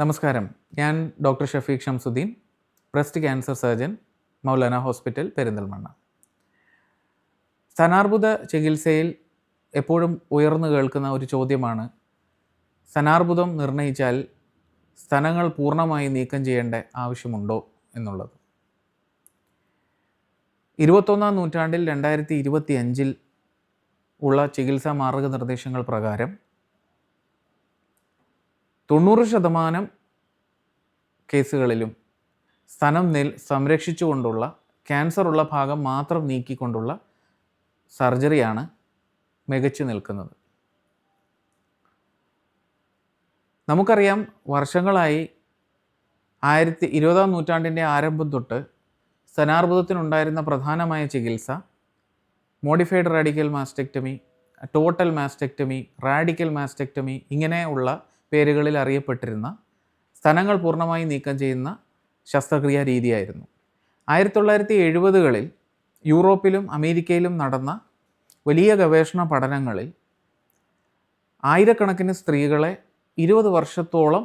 നമസ്കാരം. ഞാൻ doctor Shafeeq Shamsuddeen breast cancer surgeon Maulana hospital Perinthalmanna. സ്തനാർബുദ ചികിത്സയിൽ എപ്പോഴും ഉയർന്നു കേൾക്കുന്ന ഒരു ചോദ്യമാണ് സ്തനാർബുദം നിർണയിച്ചാൽ സ്ഥലങ്ങൾ പൂർണമായി നീക്കം ചെയ്യേണ്ട ആവശ്യമുണ്ടോ എന്നുള്ളത്. ഇരുപത്തൊന്നാം നൂറ്റാണ്ടിൽ രണ്ടായിരത്തി ഇരുപത്തി അഞ്ചിൽ ഉള്ള ചികിത്സാ മാർഗനിർദ്ദേശങ്ങൾ പ്രകാരം തൊണ്ണൂറ് ശതമാനം കേസുകളിലും സ്തനം നെൽ സംരക്ഷിച്ചുകൊണ്ടുള്ള ക്യാൻസർ ഉള്ള ഭാഗം മാത്രം നീക്കിക്കൊണ്ടുള്ള സർജറിയാണ് മികച്ചു നിൽക്കുന്നത്. നമുക്കറിയാം വർഷങ്ങളായി ആയിരത്തി ഇരുപതാം നൂറ്റാണ്ടിന്റെ ആരംഭം തൊട്ട് സ്തനാർബുദത്തിനുണ്ടായിരുന്ന പ്രധാനമായ ചികിത്സ modified radical mastectomy total mastectomy radical mastectomy ഇങ്ങനെയുള്ള പേരുകളിൽ അറിയപ്പെട്ടിരുന്ന സ്ഥലങ്ങൾ പൂർണമായി നീക്കം ചെയ്യുന്ന ശസ്ത്രക്രിയാ രീതിയായിരുന്നു. ആയിരത്തി തൊള്ളായിരത്തി എഴുപതുകളിൽ യൂറോപ്പിലും അമേരിക്കയിലും നടന്ന വലിയ ഗവേഷണ പഠനങ്ങളിൽ ആയിരക്കണക്കിന് സ്ത്രീകളെ ഇരുപത് വർഷത്തോളം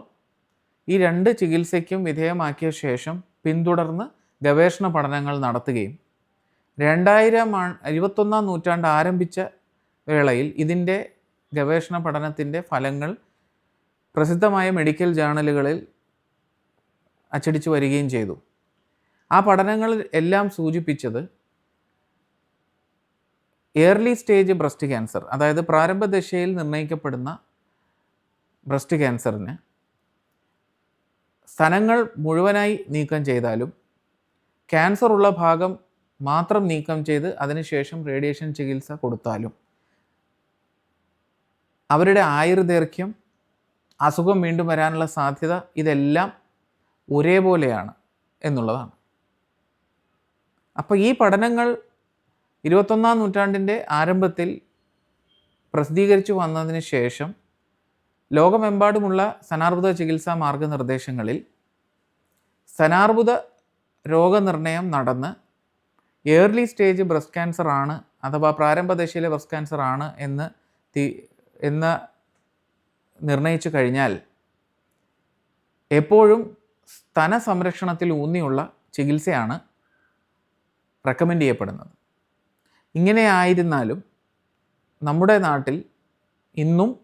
ഈ രണ്ട് ചികിത്സയ്ക്കും വിധേയമാക്കിയ ശേഷം പിന്തുടർന്ന് ഗവേഷണ പഠനങ്ങൾ നടത്തുകയും രണ്ടായിരം ഇരുപത്തൊന്നാം നൂറ്റാണ്ട് ആരംഭിച്ച വേളയിൽ ഇതിന്റെ ഗവേഷണ പഠനത്തിന്റെ ഫലങ്ങൾ പ്രസിദ്ധമായ മെഡിക്കൽ ജേണലുകളിൽ അച്ചടിച്ചു വരികയും ചെയ്തു. ആ പഠനങ്ങളിൽ എല്ലാം സൂചിപ്പിച്ചത് എയർലി സ്റ്റേജ് ബ്രസ്റ്റ് ക്യാൻസർ അതായത് പ്രാരംഭദശയിൽ നിർണയിക്കപ്പെടുന്ന ബ്രസ്റ്റ് ക്യാൻസറിന് സ്ഥലങ്ങൾ മുഴുവനായി നീക്കം ചെയ്താലും ക്യാൻസർ ഉള്ള ഭാഗം മാത്രം നീക്കം ചെയ്ത് അതിനുശേഷം റേഡിയേഷൻ ചികിത്സ കൊടുത്താലും അവരുടെ ആയുർദൈർഘ്യം അസുഖം വീണ്ടും വരാനുള്ള സാധ്യത ഇതെല്ലാം ഒരേപോലെയാണ് എന്നുള്ളതാണ്. അപ്പോൾ ഈ പഠനങ്ങൾ ഇരുപത്തൊന്നാം നൂറ്റാണ്ടിന്റെ ആരംഭത്തിൽ പ്രസിദ്ധീകരിച്ചു വന്നതിന് ശേഷം ലോകമെമ്പാടുമുള്ള സനാർബുദ ചികിത്സാ മാർഗനിർദ്ദേശങ്ങളിൽ സനാർബുദ രോഗനിർണയം നടന്ന് ഏർലി സ്റ്റേജ് ബ്രസ്റ്റ് ക്യാൻസർ ആണ് അഥവാ പ്രാരംഭ ദശയിലെ ബ്രസ്റ്റ് ക്യാൻസർ ആണ് എന്ന് എന്ന് നിർണയിച്ചു കഴിഞ്ഞാൽ എപ്പോഴും സ്തന സംരക്ഷണത്തിൽ ഊന്നിയുള്ള ചികിത്സയാണ് റെക്കമെൻഡ് ചെയ്യപ്പെടുന്നത്. ഇങ്ങനെ ആയിരുന്നാലും നമ്മുടെ നാട്ടിൽ ഇന്നും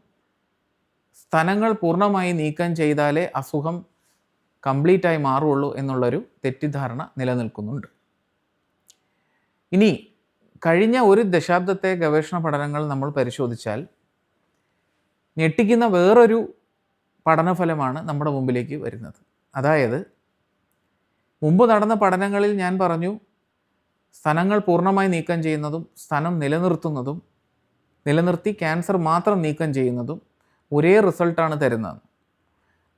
സ്തനങ്ങൾ പൂർണമായി നീക്കം ചെയ്താലേ അസുഖം കംപ്ലീറ്റായി മാറുള്ളൂ എന്നുള്ളൊരു തെറ്റിദ്ധാരണ നിലനിൽക്കുന്നുണ്ട്. ഇനി കഴിഞ്ഞ ഒരു ദശാബ്ദത്തെ ഗവേഷണ പഠനങ്ങൾ നമ്മൾ പരിശോധിച്ചാൽ ഞെട്ടിക്കുന്ന വേറൊരു പഠനഫലമാണ് നമ്മുടെ മുമ്പിലേക്ക് വരുന്നത്. അതായത് മുമ്പ് നടന്ന പഠനങ്ങളിൽ ഞാൻ പറഞ്ഞു സ്ഥലങ്ങൾ പൂർണമായി നീക്കം ചെയ്യുന്നതും സ്ഥലം നിലനിർത്തുന്നതും നിലനിർത്തി ക്യാൻസർ മാത്രം നീക്കം ചെയ്യുന്നതും ഒരേ റിസൾട്ടാണ് തരുന്നത്.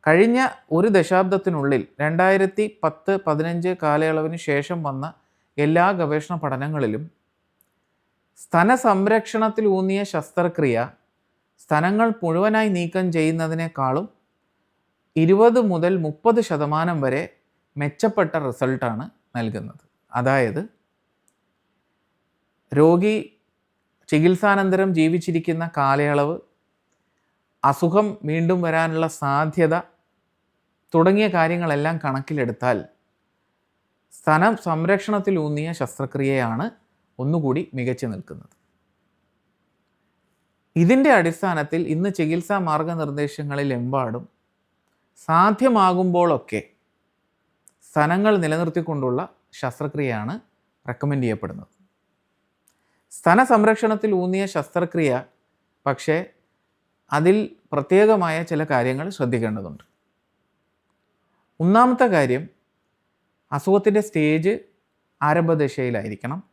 കഴിഞ്ഞ ഒരു ദശാബ്ദത്തിനുള്ളിൽ രണ്ടായിരത്തി പത്ത് പതിനഞ്ച് കാലയളവിന് ശേഷം വന്ന എല്ലാ ഗവേഷണ പഠനങ്ങളിലും സ്തന സംരക്ഷണത്തിൽ ഊന്നിയ ശസ്ത്രക്രിയ സ്തനങ്ങൾ മുഴുവനായി നീക്കം ചെയ്യുന്നതിനേക്കാളും ഇരുപത് മുതൽ മുപ്പത് ശതമാനം വരെ മെച്ചപ്പെട്ട റിസൾട്ടാണ് നൽകുന്നത്. അതായത് രോഗി ചികിത്സാനന്തരം ജീവിച്ചിരിക്കുന്ന കാലയളവ് അസുഖം വീണ്ടും വരാനുള്ള സാധ്യത തുടങ്ങിയ കാര്യങ്ങളെല്ലാം കണക്കിലെടുത്താൽ സ്തനം സംരക്ഷണത്തിലൂന്നിയ ശസ്ത്രക്രിയയാണ് ഒന്നുകൂടി മികച്ചു നിൽക്കുന്നത്. ഇതിന്റെ അടിസ്ഥാനത്തിൽ ഇന്ന് ചികിത്സാ മാർഗനിർദ്ദേശങ്ങളിലെമ്പാടും സാധ്യമാകുമ്പോഴൊക്കെ സ്ഥലങ്ങൾ നിലനിർത്തിക്കൊണ്ടുള്ള ശസ്ത്രക്രിയയാണ് റെക്കമെൻഡ് ചെയ്യപ്പെടുന്നത്. സ്ഥല സംരക്ഷണത്തിൽ ഊന്നിയ ശസ്ത്രക്രിയ പക്ഷേ അതിൽ പ്രത്യേകമായ ചില കാര്യങ്ങൾ ശ്രദ്ധിക്കേണ്ടതുണ്ട്. ഒന്നാമത്തെ കാര്യം അസുഖത്തിന്റെ സ്റ്റേജ് ആരംഭദശയിലായിരിക്കണം.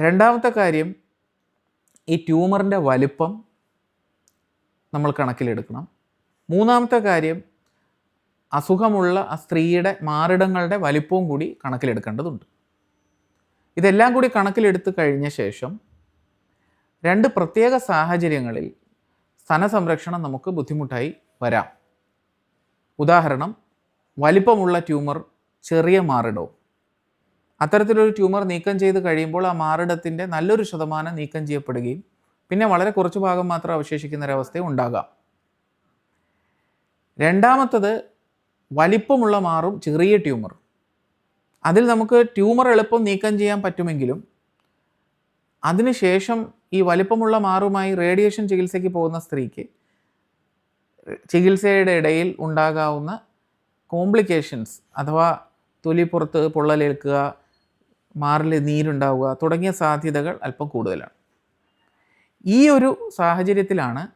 രണ്ടാമത്തെ കാര്യം ഈ ട്യൂമറിന്റെ വലിപ്പം നമ്മൾ കണക്കിലെടുക്കണം. മൂന്നാമത്തെ കാര്യം അസുഖമുള്ള ആ സ്ത്രീയുടെ മാറിടങ്ങളുടെ വലിപ്പവും കൂടി കണക്കിലെടുക്കേണ്ടതുണ്ട്. ഇതെല്ലാം കൂടി കണക്കിലെടുത്ത് കഴിഞ്ഞ ശേഷം രണ്ട് പ്രത്യേക സാഹചര്യങ്ങളിൽ സ്ഥനസംരക്ഷണം നമുക്ക് ബുദ്ധിമുട്ടായി വരാം. ഉദാഹരണം വലിപ്പമുള്ള ട്യൂമർ ചെറിയ മാറിടവും. അത്തരത്തിലൊരു ട്യൂമർ നീക്കം ചെയ്ത് കഴിയുമ്പോൾ ആ മാറിടത്തിന്റെ നല്ലൊരു ശതമാനം നീക്കം ചെയ്യപ്പെടുകയും പിന്നെ വളരെ കുറച്ച് ഭാഗം മാത്രം അവശേഷിക്കുന്ന ഒരവസ്ഥ ഉണ്ടാകാം. രണ്ടാമത്തത് വലിപ്പമുള്ള മാറും ചെറിയ ട്യൂമർ. അതിൽ നമുക്ക് ട്യൂമർ എളുപ്പം നീക്കം ചെയ്യാൻ പറ്റുമെങ്കിലും അതിനുശേഷം ഈ വലിപ്പമുള്ള മാറുമായി റേഡിയേഷൻ ചികിത്സയ്ക്ക് പോകുന്ന സ്ത്രീക്ക് ചികിത്സയുടെ ഇടയിൽ ഉണ്ടാകാവുന്ന കോംപ്ലിക്കേഷൻസ് അഥവാ തൊലിപ്പുറത്ത് പൊള്ളലേൽക്കുക മാറിൽ നീരുണ്ടാവുക തുടങ്ങിയ സാധ്യതകൾ അല്പം കൂടുതലാണ്. ഈ ഒരു സാഹചര്യത്തിലാണ്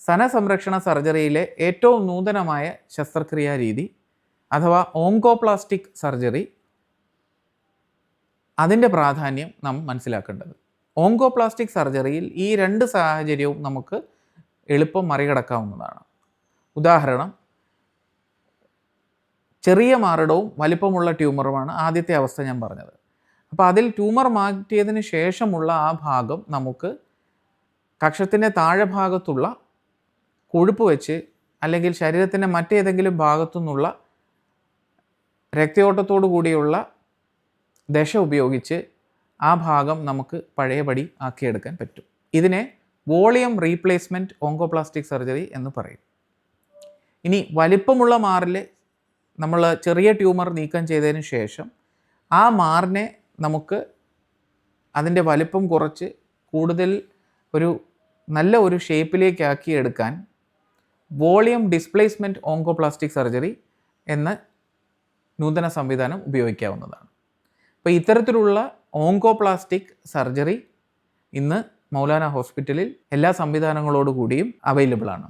സനസംരക്ഷണ സർജറിയിലെ ഏറ്റവും നൂതനമായ ശസ്ത്രക്രിയാ രീതി അഥവാ ഓങ്കോപ്ലാസ്റ്റിക് സർജറി അതിന്റെ പ്രാധാന്യം നാം മനസ്സിലാക്കേണ്ടത്. ഓങ്കോപ്ലാസ്റ്റിക് സർജറിയിൽ ഈ രണ്ട് സാഹചര്യവും നമുക്ക് എളുപ്പം മറികടക്കാവുന്നതാണ്. ഉദാഹരണം ചെറിയ മാറിടവും വലിപ്പമുള്ള ട്യൂമറുമാണ് ആദ്യത്തെ അവസ്ഥ ഞാൻ പറഞ്ഞത്. അപ്പോൾ അതിൽ ട്യൂമർ മാറ്റിയതിന് ശേഷമുള്ള ആ ഭാഗം നമുക്ക് കക്ഷത്തിന്റെ താഴെ ഭാഗത്തുള്ള കൊഴുപ്പ് വെച്ച് അല്ലെങ്കിൽ ശരീരത്തിന്റെ മറ്റേതെങ്കിലും ഭാഗത്തു നിന്നുള്ള രക്തയോട്ടത്തോടു കൂടിയുള്ള ദശ ഉപയോഗിച്ച് ആ ഭാഗം നമുക്ക് പഴയപടി ആക്കിയെടുക്കാൻ പറ്റും. ഇതിനെ വോളിയം റീപ്ലേസ്മെന്റ് ഓങ്കോപ്ലാസ്റ്റിക് സർജറി എന്ന് പറയും. ഇനി വലിപ്പമുള്ള മാറിൽ നമ്മൾ ചെറിയ ട്യൂമർ നീക്കം ചെയ്തതിന് ശേഷം ആ മാറിനെ നമുക്ക് അതിന്റെ വലിപ്പം കുറച്ച് കൂടുതൽ ഒരു നല്ല ഒരു ഷേപ്പിലേക്കാക്കി എടുക്കാൻ വോളിയം ഡിസ്പ്ലേസ്മെന്റ് ഓങ്കോപ്ലാസ്റ്റിക് സർജറി എന്ന നൂതന സംവിധാനം ഉപയോഗിക്കാവുന്നതാണ്. അപ്പോൾ ഇത്തരത്തിലുള്ള ഓങ്കോപ്ലാസ്റ്റിക് സർജറി ഇന്ന് മൗലാന ഹോസ്പിറ്റലിൽ എല്ലാ സംവിധാനങ്ങളോടുകൂടിയും അവൈലബിൾ ആണ്